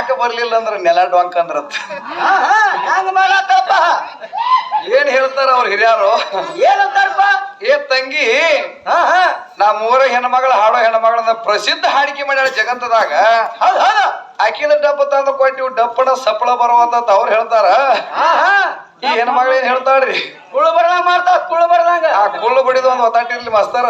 ಯಾಕೆ ಬರ್ಲಿಲ್ಲ ಅಂದ್ರೆ ನೆಲ ಡೊಂಕ್ ಅಂದ್ರತ್ತ. ಏನ್ ಹೇಳ್ತಾರ ಅವ್ರ ಹಿರಿಯರು? ಏನಂತಾರಪ್ಪ? ಏ ತಂಗಿ ಹಾ ಹಾ. ನಾ ಮೂರ ಹೆಣ್ಮಗಳ ಹಾಡೋ ಹೆಣ್ಮಗಳನ್ನ ಪ್ರಸಿದ್ಧ ಹಾಡಿಕೆ ಮಾಡ್ಯಾಳ ಜಗತ್ತದಾಗ. ಅಖಿಲ ಡಬ್ಬ ತಂದು ಕೊಟ್ಟಿವು ಡಪ್ಪನ ಸಪ್ಪಳ ಬರುವಂತ ಅವ್ರು ಹೇಳ್ತಾರ. ಹಾ ಹಾ. ಈ ಹೆಣ್ಮಗಳೇನ್ ಹೇಳ್ತಾಳ್ರಿ? ಕುಳ್ಳು ಬರ್ದಂಗ ಮಾಡ್ತಾ ಕುಳ್ಳು ಬರ್ದಂಗ ಆ ಕುಳ್ಳು ಬಡಿದು ಒಂದು ಒತ್ತಾಟಿರ್ಲಿ ಮಸ್ತಾರ.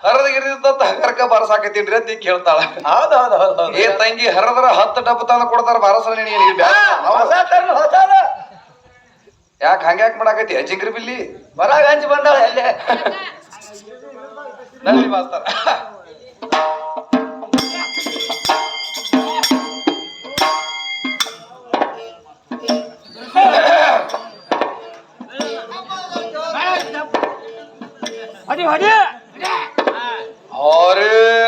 ಹಾ ಹಾ ಹರದ ಗಿರಿದಂತ ಹಗರ್ಕ ಬರ್ಸಾಕತ್ತೀನ್ರಿ ಅಂತ ಈಗ ಹೇಳ್ತಾಳ ಹೌದ್ ಹೌದ್ ಹೌದ್ ಹೌದ್. ಏ ತಂಗಿ ಹರದ್ರ ಹತ್ತು ಡಬ್ಬ ತಂದು ಕೊಡ್ತಾರ ಬರಸಲ ನಿನಗೆ ನೀ ಹಾ, ಹೊಸ ತರ್ಲು ಹೊಸದ ಯಾಕೆ ಹಂಗ್ಯಾಕ್ ಮಾಡಾಕತಿ ಅಜಿಂಗ್ರಿ ಬಿಲ್ಲಿ? ಹೊರಗ ಹಂಚಿ ಬಂದಾಳ ಎಲ್ಲೇ? ನಲ್ಲಿ ಮಾಸ್ತಾರ ಹೊಡಿ ಹೊಡಿ. Harika.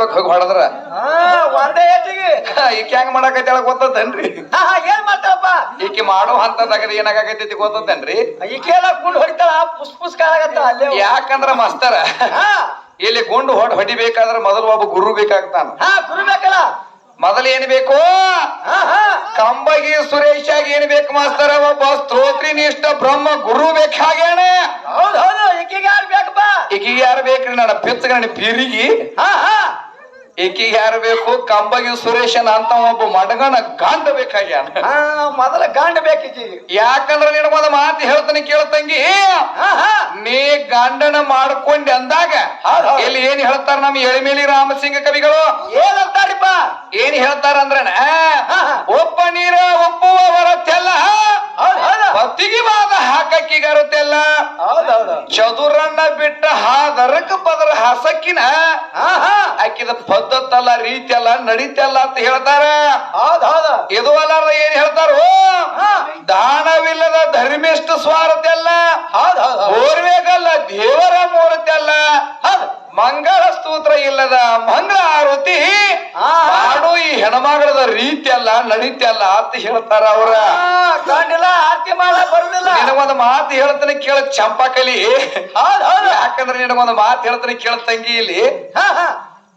ಸೇರ್ಬೇಕು ಹೋಗಿ ಹೊಡೆದ್ರ. ಒಂದೇ ಏಟಿಗೆ ಈಕೆ ಹೆಂಗ್ ಮಾಡಕೈತಿ ಹಾ ಏನ್ ಮಾಡ್ತಾಳಪ್ಪ ಈಕೆ ಮಾಡೋ ಹಂತದಾಗ ಏನಾಗತೈತಿ ಗೊತ್ತದನ್ರಿ? ಈಕೆಲ್ಲ ಗುಂಡು ಹೊಡಿತಾಳ ಪುಸ್ ಪುಸ್ಕ ಕಾಲಾಗತ್ತ ಅಲ್ಲೇ ಯಾಕಂದ್ರ ಮಾಸ್ತರ ಹಾ. ಇಲ್ಲಿ ಗುಂಡು ಹೊಡ್ ಹೊಡಿಬೇಕಾದ್ರ ಮೊದಲು ಒಬ್ಬ ಗುರು ಬೇಕಾಗ್ತಾನ. ಗುರು ಬೇಕಲ್ಲ? ಮೊದಲು ಏನ್ ಬೇಕು? ಕಂಬಗಿ ಸುರೇಶಾಗ ಏನ್ ಬೇಕು ಮಾಸ್ತರ? ಒಬ್ಬ ಸ್ತೋತ್ರಿ ನಿಷ್ಠ ಬ್ರಹ್ಮ ಗುರು ಹೌದು ಈಕಿಗೆ ಯಾರು ಬೇಕಪ್ಪ? ಈಕಿಗೆ ಯಾರು ಬೇಕ್ರಿ? ನನ್ನ ಪಿಚ್ಚಗ ನನ್ನ ಪಿರಿಗಿ ಈಕಿಗೆ ಯಾರು ಬೇಕು? ಕಂಬಗಿ ಸುರೇಶನ ಅಂತ ಒಬ್ಬ ಮಡಗನ ಗಾಂಡ ಬೇಕಾಗ್ಯಾನ ಮೊದಲ ಮೊದಲ ಗಂಡ ಯಾಕಂದ್ರೆ ಯಾಕಂದ್ರ ಮೊದಲ ಮಾತು ಹೇಳ್ತಾನೆ ಕೇಳ್ತಂಗಿ ನೀ ಗಂಡನ ಮಾಡ್ಕೊಂಡೆ ಅಂದಾಗ ಹೌದ್ ಹೌದ್. ಇಲ್ಲಿ ಏನ್ ಹೇಳ್ತಾರ ನಮ್ಮ ಎಳಿಮೇಲಿ ರಾಮಸಿಂಗ ಕವಿಗಳು? ಏನಂತಾರಿಪ್ಪ ಏನ್ ಹೇಳ್ತಾರ ಅಂದ್ರೆ. ಒಪ್ಪ ನೀರ ಒಪ್ಪುವ ಬರತ್ತೆಲ್ಲ ಹೌದ್ ಹೌದು. ಪತ್ತಿಗೆ ವಾದ ಹಾಕಕ್ಕಿಗರುತ್ತೆಲ್ಲ? ಹೌದ್ ಹೌದು ಚದುರನ್ನ ಬಿಟ್ಟ ಹಾದರಕ ಪದರ ಹಾಸಕ್ಕಿನ ಹಾ ಹಾ ಆಕಿದ ಪದ್ಧತಲ್ಲ ರೀತಿ ಅಲ್ಲ ನಡೀತಲ್ಲ ಅಂತ ಹೇಳ್ತಾರ. ಇದು ಏನು ಏನ್ ಹೇಳ್ತಾರೋ? ದಾನವಿಲ್ಲದ ಧರ್ಮಿಷ್ಠ ಸ್ವಾರತೆ ಅಲ್ಲ ಓರ್ವೇಗಲ್ಲ ದೇವರ ಮೂರತೆ ಅಲ್ಲ ಮಂಗಳ ಸ್ತೋತ್ರ ಇಲ್ಲದ ಮಂಗಳ ಆರತಿ. ಹಾಡು ಈ ಹೆಣ್ಮಗಳದ ರೀತಿ ಅಲ್ಲ ನಡೀತಿ ಅಲ್ಲ ಅಂತ ಹೇಳ್ತಾರ ಅವ್ರ. ಕಾಣಿಲ್ಲ ಕಂಡಿಲ್ಲ ಆರ್ತಿ ಮಾಡ ಬರುದಿಲ್ಲ. ನಿನಗೊಂದು ಮಾತು ಹೇಳ್ತಾನೆ ಕೇಳ ಚಂಪಾ ಕಲಿ ಹೌದು. ಯಾಕಂದ್ರೆ ನಿನಗೊಂದು ಮಾತು ಹೇಳ್ತಾನೆ ಕೇಳ ತಂಗಿ ಇಲ್ಲಿ. ಹಾ ಹಾ.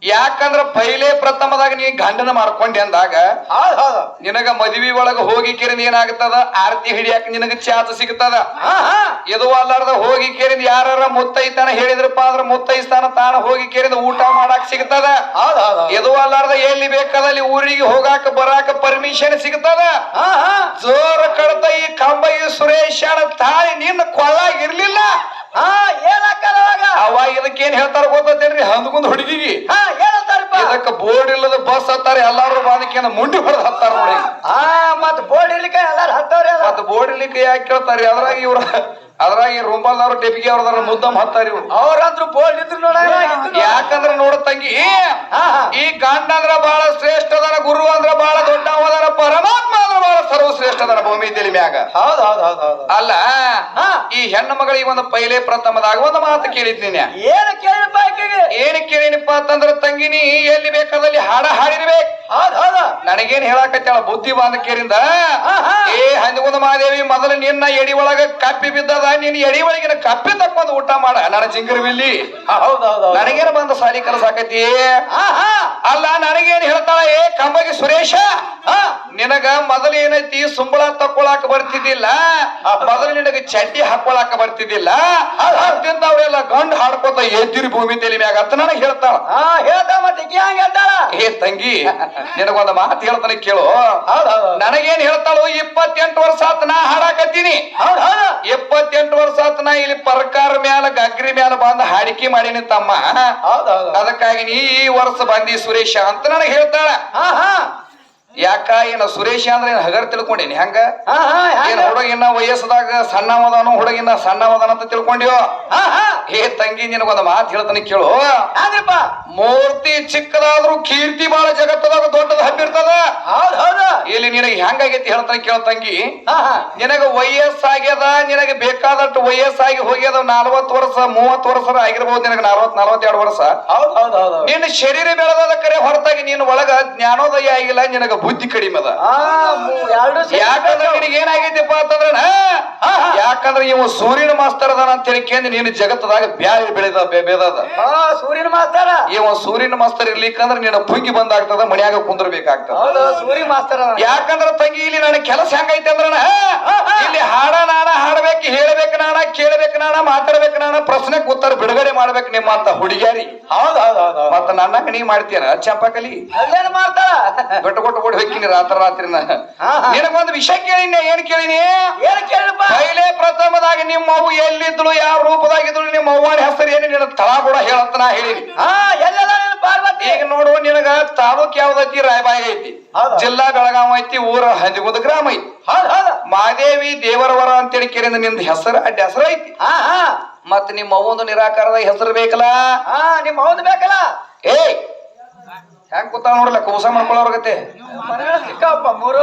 ಯಾಕಂದ್ರ ಪೈಲೆ ಪ್ರಥಮದಾಗ ನೀ ಗಂಡನ ಮಾಡ್ಕೊಂಡೆ ಅಂದಾಗ ನಿನಗ ಮದುವೆ ಒಳಗ ಹೋಗಿ ಕೇರಿಂದ ಏನಾಗ್ತದ? ಆರತಿ ಹಿಡಿಯಾಕ ನಿನಗ ಚಾತ ಸಿಗ್ತದ? ಇದು ಅಲ್ಲಾರ್ದ ಹೋಗಿ ಕೇರಿದ ಯಾರ ಮುತ್ತೈತಾನ ಹೇಳಿದ್ರಪ್ಪ ಅಂದ್ರ ಮುತ್ತೈಸ್ತಾನ ತಾನ ಹೋಗಿ ಕೇರಿದ ಊಟ ಮಾಡಾಕ ಸಿಗ್ತದ? ಇದು ಅಲ್ಲಾರ್ದ ಎಲ್ಲಿ ಬೇಕಾದಲ್ಲಿ ಊರಿಗೆ ಹೋಗಾಕ ಬರಾಕ ಪರ್ಮಿಷನ್ ಸಿಗ್ತದ? ಜೋರ ಕಡತ ಈ ಕಂಬ ಈ ಸುರೇಶನ ತಾಯಿ ನಿನ್ನ ಕೊಳ್ಳಾಗ ಇರ್ಲಿಲ್ಲ? ಹಾ ಏನಾಕಲ್ಲ ಅವಾಗ ಅವಾಗ ಇದಕ್ಕೇನ್ ಹೇಳ್ತಾರ ಗೊತ್ತೇನ್ರಿ ಹಂದ್ಗುಂದ್ ಹುಡುಗಿಗೆ ಹಾ ಏನಂತಾರಪ್ಪ ಇದಕ್ಕ ಬೋರ್ಡ್ ಇಲ್ಲದ ಬಸ್ ಹತ್ತಾರ ಎಲ್ಲಾರು ಬಾದಕ್ಕೆ ಮುಂಡಿ ಹೊಡೆದ್ ಹತ್ತಾರ ನೋಡಿ. ಹಾ ಮತ್ ಬೋರ್ಡ್ ಇರ್ಲಿಕ್ಕೆ ಎಲ್ಲಾರು ಹತ್ತವ್ರಿ ಮತ್ ಬೋರ್ಡ್ ಇರ್ಲಿಕ್ಕೆ ಯಾಕೆ ಕೇಳ್ತಾರ ಅದ್ರಾಗ ಇವ್ರ ಅದ್ರಾಗ ಈ ಅವ್ರ ಟೆಪಿಗೆ ಅವ್ರದಾರ ಮುದ್ದಮ್ ಹತ್ತಾರ ಇವ್ರು. ಅವ್ರಂದ್ರು ಪೋಲ್ ಇದ್ರು ನೋಡ ಯಾಕಂದ್ರ ನೋಡ ತಂಗಿ ಈ ಗಂಡ ಅಂದ್ರ ಬಹಳ ಶ್ರೇಷ್ಠ ಅದರ ಗುರು ಅಂದ್ರ ಬಹಳ ದೊಡ್ಡ ಅದರ ಪರಮಾತ್ಮ ಅಂದ್ರ ಬಹಳ ಸರ್ವಶ್ರೇಷ್ಠ ಅದರ ಭೂಮಿ ತೆಲಿ ಮ್ಯಾಗ. ಹೌದ್ ಹೌದ್ ಹೌದ್ ಹೌದು. ಅಲ್ಲ. ಈ ಹೆಣ್ಣು ಮಗಳಿಗೆ ಒಂದು ಪೈಲೆ ಪ್ರಥಮದಾಗ ಒಂದು ಮಾತು ಕೇಳಿದ್ನಿ ಏನು ಕೇಳಿಪ್ಪ ಏನು ಕೇಳಿನಪ್ಪ ಅಂತಂದ್ರ ತಂಗಿನಿ ಎಲ್ಲಿ ಬೇಕಾದಲ್ಲಿ ಹಾಡ ಹಾಡಿರ್ಬೇಕು. ನನಗೇನ್ ಹೇಳಾಕತ್ತಾಳ ಬುದ್ಧಿ ಹಾ. ಏ ಹಂದಗುಂದ ಮಹಾದೇವಿ ಮೊದಲು ನಿನ್ನ ಎಡಿ ಒಳಗ ಕಪ್ಪಿ ಬಿದ್ದದ ನಿನ್ನ ಎಡಿ ಒಳಗಿನ ಕಪ್ಪಿ ತಕ್ಕೊಂದು ಊಟ ಮಾಡ. ನನ್ನ ಜಿಂಗರ್ ಬಿಲ್ಲಿ. ಹೌದ್ ಹೌದ್ ಹೌದ್. ನನಗೇನ ಬಂದ ಸಾಲಿ ಕಲಸಾಕತಿ ಅಲ್ಲ ನನಗೇನ್ ಹೇಳ್ತಾಳ ಏ ಕಂಬಗಿ ಸುರೇಶ? ಹಾ ನಿನಗ ಮೊದಲು ಏನೈತಿ ಸುಂಬಳ ತಕ್ಕೊಳಾಕ ಬರ್ತಿದ್ದಿಲ್ಲ? ಮೊದಲು ನಿನಗ ಚಡ್ಡಿ ಹಾಕೊಳಾಕ ಬರ್ತಿದ್ದಿಲ್ಲ? ಅದ್ರಿಂದ ಅವರೆಲ್ಲ ಗಂಡು ಹಾಡ್ಕೋತ ಎದ್ದಿರಿ ಭೂಮಿ ತೆಲಿ ಮ್ಯಾಗ ಅಂತ ನನಗೆ ಹೇಳ್ತಾಳ. ಹಾ ಹೇಳ್ತಾ ಮತ್ತೆ ಹೇಳ್ತಾಳ? ಏ ತಂಗಿ ನಿನಗೊಂದು ಮಾತು ಹೇಳ್ತಾನೆ ಕೇಳು. ನನಗೇನ್ ಹೇಳ್ತಾಳು ಇಪ್ಪತ್ತೆಂಟು ವರ್ಷ ಆತ ನಾ ಹಾಡಾಕತ್ತೀನಿ. ಇಪ್ಪತ್ತೆಂಟು ವರ್ಷ ಆತ ನಾ ಇಲ್ಲಿ ಪರ್ಕಾರ ಮ್ಯಾಲ ಗಗ್ರಿ ಮ್ಯಾಲ ಬಂದ ಹಾಡಿಕೆ ಮಾಡೀನಿ ತಮ್ಮ. ಅದಕ್ಕಾಗಿ ನೀ ಈ ವರ್ಷ ಬಂದಿ ಸುರೇಶ ಅಂತ ನನಗೆ ಹೇಳ್ತಾಳ. ಹಾ ಹಾ. ಯಾಕ? ಏನ ಸುರೇಶ ಅಂದ್ರೆ ಏನ್ ಹಗರ್ ತಿಳ್ಕೊಂಡೇನಿ? ಹೆಂಗ? ಏನ್? ಹುಡುಗಿನ ವಯಸ್ಸದಾಗ ಸಣ್ಣವದಾನು ಹುಡುಗಿನ ಸಣ್ಣವದಾನ ಅಂತ ತಿಳ್ಕೊಂಡ್ಯೋ? ಹಾ ತಂಗಿ ನಿನಗೊಂದು ಮಾತು ಹೇಳ್ತಾನೆ ಕೇಳು. ಮೂರ್ತಿ ಚಿಕ್ಕದಾದ್ರೂ ಕೀರ್ತಿ ಬಾಳ ಜಗತ್ತದಾಗ ದೊಡ್ಡದ ಹಬ್ಬಿರ್ತದ ಹೌದ್ ಹೌದು ಇಲ್ಲಿ ನಿನಗೆ ಹೆಂಗಾಗೈತಿ ಹೇಳ್ತಾನೆ ಕೇಳ್ತಂಗಿ ನಿನಗ ವಯಸ್ಸಾಗ್ಯದ ನಿನಗೆ ಬೇಕಾದಷ್ಟು ವಯಸ್ಸಾಗಿ ಹೋಗ್ಯದ ನಲ್ವತ್ ವರ್ಷ ಮೂವತ್ ವರ್ಷ ಆಗಿರ್ಬೋದು ನಿನಗೆ ನಲ್ವತ್ ನಲ್ವತ್ತೆರಡು ವರ್ಷ. ನಿನ್ನ ಶರೀರ ಬೆಳೆದ ಕರೆ ಹೊರತಾಗಿ ನೀನು ಒಳಗ ಜ್ಞಾನೋದಯ ಆಗಿಲ್ಲ ನಿನಗ ಬುದ್ಧಿ ಕಡಿಮೆ ಅದ. ಯಾಕಂದ್ರೆ ನಿನಗೆ ಏನಾಗೈತಿಪ್ಪ ಅಂತಂದ್ರ ಯಾಕಂದ್ರೆ ಇವ ಸೂರ್ಯನ ಮಾಸ್ತರ್ ಅದಾನ ಅಂತ ತಿಳ್ಕೊಂಡ್ ನೀನು ಜಗತ್ತದಾಗ ಬ್ಯಾಳಿ ಬೆಳೆದ ಬೇದದ ಸೂರ್ಯನ ಮಾಸ್ತರ? ಇವ ಸೂರ್ಯನ ಮಾಸ್ತರ್ ಇರ್ಲಿಕ್ಕಂದ್ರ ನೀನು ಪುಂಗಿ ಬಂದಾಗ್ತದ ಮನ್ಯಾಗ ಕುಂದ್ರಬೇಕಾಗ್ತದ. ಸೂರ್ಯ ಮಾಸ್ತರ ಯಾಕಂದ್ರ ತಂಗಿ ಇಲ್ಲಿ ನನ್ನ ಕೆಲಸ ಹೆಂಗೈತೆ ಅಂದ್ರ ಇಲ್ಲಿ ಹಾಡ ನಾಣ ಹಾಡ್ಬೇಕು ಹೇಳ್ಬೇಕು ನಾಣ ಕೇಳ್ಬೇಕು ನಾಣ ಮಾತಾಡ್ಬೇಕು ನಾಣ ಪ್ರಶ್ನೆಗೆ ಉತ್ತರ ಬಿಡುಗಡೆ ಮಾಡ್ಬೇಕು ನಿಮ್ಮ ಅಂತ ಹುಡುಗಿಯಾರಿ. ಮತ್ತ ನನ್ನ ನೀ ಮಾಡ್ತೀರ ಚಂಪಕಲಿ ಅಲ್ಲೇನ್ ಕೊಟ್ಟು ಕೊಟ್ಟು ಹೋಗ್ತೀನಿ ರಾತ್ರಿ ರಾತ್ರಿನ ಹಾ. ನಿನಗೊಂದು ವಿಷಯ ಕೇಳಿನಿ ಏನ್ ಕೇಳಿನಿ? ಏನ್ ಕೇಳಿಪ್ಪ ಪೈಲೆ ಪ್ರಥಮದಾಗ ನಿಮ್ಮ ಅವು ಎಲ್ಲಿದ್ಲು ಯಾವ ರೂಪದಾಗಿದ್ಳು ನಿಮ್ಮ ಅವ್ವನ ಹೆಸರು ಏನು ನಿನ್ನ ತಳ ಕೂಡ ಹೇಳಂತ ನಾ ಹೇಳಿನಿ. ಹಾ ಎಲ್ಲದ ನಿನ್ ಪಾರ್ವತಿ! ಈಗ ನೋಡು ನಿನಗ ತಾಲೂಕ್ ಯಾವ್ದೈತಿ? ರಾಯಬಾಯಿ ಐತಿ. ಹೌದು. ಜಿಲ್ಲಾ ಬೆಳಗಾವ್ ಐತಿ ಊರ ಹಂದಿಗುದ ಗ್ರಾಮ ಐತಿ. ಹೌದ್ ಹೌದ್. ಮಾದೇವಿ ದೇವರವರ ಅಂತೇಳಿ ಕೇಳಿದ ನಿಂದ ಹೆಸರು ಅಡ್ಡ ಹೆಸರು ಐತಿ. ಹಾ ಹಾ. ಮತ್ ನಿಮ್ಮ ಅವ್ವಂದು ನಿರಾಕಾರದ ಹೆಸರು ಬೇಕಲ್ಲ? ಹಾ ನಿಮ್ಮ ಹೌದ್ ಬೇಕಲ್ಲ? ಏಯ್ ಹೆಂಗ್ ಕೂತ ನೋಡ್ಲ ಕೂಸ ಮಾಡ್ಕೊಳ್ಳೋರ್ಗತ್ತೆ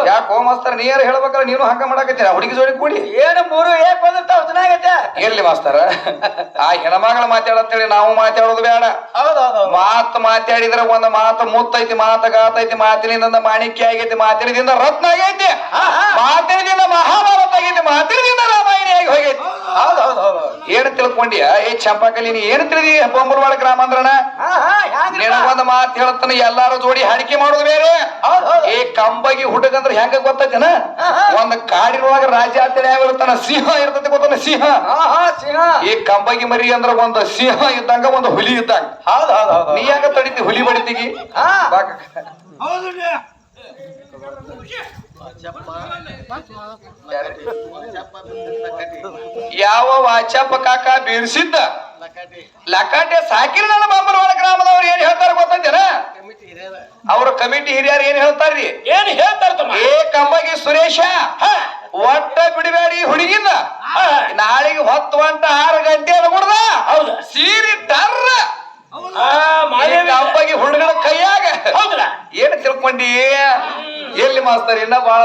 ಯಾಕೆ ಮಾಸ್ತರ ನೀ ಯಾರು ಹೇಳ್ಬೇಕಲ್ಲ ನೀನು ಹಂಗ ಮಾಡಕತ್ತೀರ ಹುಡುಗಿ ಜೋಡಿ ಕೂಡಿ. ಏನು ಮೂರು ಏಕ್ ಬಂದಿರ್ತಾವ ಇರ್ಲಿ ಮಾಸ್ತರ. ಆ ಹೆಣ್ಮಗಳ ಮಾತಾಡತ್ತೇಳಿ ನಾವು ಮಾತಾಡೋದು ಬೇಡ. ಮಾತ ಮಾತಾಡಿದ್ರ ಒಂದ್ ಮಾತು ಮುತ್ತೈತಿ ಮಾತ ಗಾತೈತಿ ಮಾತಿನಿಂದ ಮಾಣಿಕ್ಯ ಆಗೈತಿ ಮಾತಿನಿಂದ ರತ್ನ ಆಗೈತಿ. ಮಾತಿನಿಂದ ಮಹಾಭಾರತ ಆಗೈತಿ ಮಾತಿನಿಂದ ರಾಮಾಯಣ ಆಗಿ ಹೋಗೈತಿ. ಹೌದೌದು ಹೌದ್ ಹೌದ್ ಏನ್ ತಿಳ್ಕೊಂಡ್ಯ? ಏ ಚಂಪಾಕಲಿ ನೀ ಏನ್ ತಿಳಿದಿ ಬೊಂಬರ್ವಾಡ ಗ್ರಾಮ ಹಾ ನಿನಗೊಂದ್ ಮಾತು ಹೇಳ್ತಾನ ಎಲ್ಲಾರು ಜೋಡಿ ಹಾಡಿಕೆ ಮಾಡೋದು ಬೇರೆ. ಈ ಕಂಬಗಿ ಹುಡುಗಂದ್ರೆ ಹೆಂಗ ಗೊತ್ತೈತೇನ? ಒಂದು. ಒಂದ್ ಕಾಡಿನೊಳಗ ರಾಜ ಅಂತೇಳಿ ಯಾವ ಇರ್ತಾನ? ಸಿಂಹ ಇರ್ತೈತಿ ಗೊತ್ತಾನ? ಸಿಂಹ. ಈ ಕಂಬಗಿ ಮರಿ ಅಂದ್ರ ಒಂದ್ ಸಿಂಹ ಇದ್ದಂಗ ಒಂದ್ ಹುಲಿ ಇದ್ದಂಗ. ನೀ ಯಾಕ ತಡಿತಿ ಹುಲಿ ಬಡಿತಿಗಿ. ಯಾವ ವಾಚಪ್ಪ ಕಾಕ ಬೀರ್ಸಿದ್ದ? ಲಕಾಟೆ. ಸಾಕಿರ ನನ್ನ ಬಾಂಬರವಾಡ ಕಮಿಟಿ ಹಿರಿಯರು ಏನ್ ಹೇಳ್ತಾರ್ರಿ? ಏನ್ ಹೇಳ್ತಾರ ಏ ಕಂಬಗಿ ಸುರೇಶ ಒಟ್ಟ ಬಿಡಬೇಡಿ ಹುಡುಗಿನ. ನಾಳೆಗೆ ಹೊತ್ತು ಅಂತ ಆರು ಗಂಟೆ ಅನ್ಬಿಡ್ದ ಸೀರಿ ಟರ್ರ ಹುಡುಗನ ಕೈಯಾಗ. ಏನ್ ತಿಳ್ಕೊಂಡಿ? ಎಲ್ಲಿ ಮಾಸ್ತಾರ ಇನ್ನ ಬಾಳ